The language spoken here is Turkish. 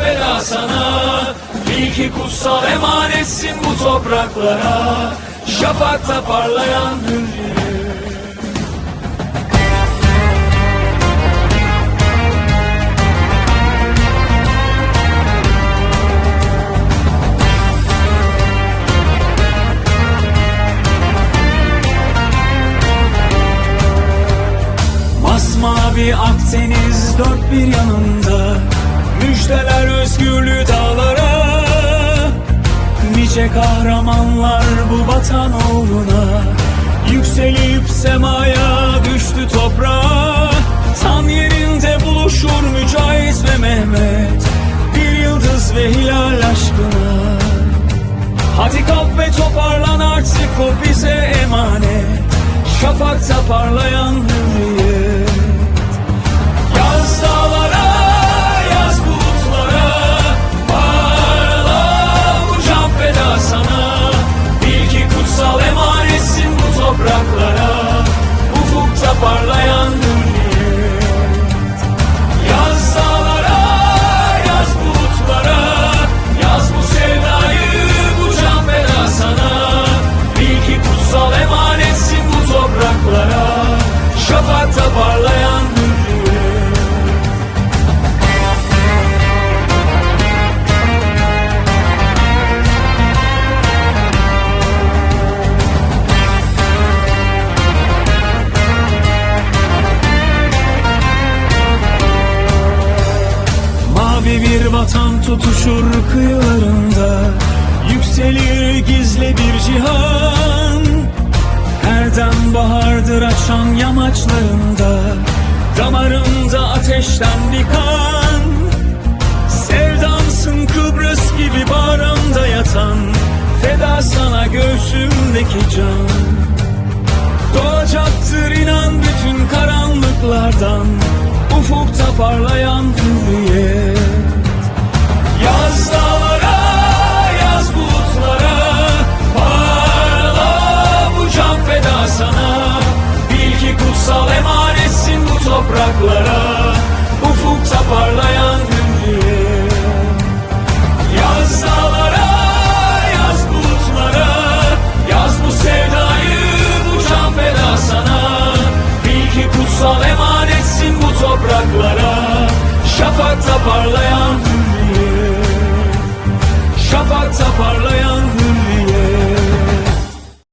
feda sana. Bil ki kutsal emanetsin bu topraklara. Şafakta parlayan hürriyet Masmavi Akdeniz dört bir yanında Müjdeler özgürlüğü dağlara. Nice kahramanlar bu vatan uğruna. Yükselip semaya düştü toprağa. Tam yerinde buluşur Mücahit ve Mehmet. Bir yıldız ve hilal aşkına. Hadi kalk ve toparlan artık o bize emanet. Şafakta parlayan hürriyet Gizli bir vatan tutuşur kıyılarında. Yükselir gizli bir cihan. Erdem bahardır açan yamaçlarında. Damarımda ateşten bir kan. Sevdamsın Kıbrıs gibi bağrımda yatan. Feda sana göğsümdeki can. Doğacaktır inan bütün karanlıklardan. Ufukta parlayan hürriyet Kutsal emanetsin bu topraklara. Şafakta parlayan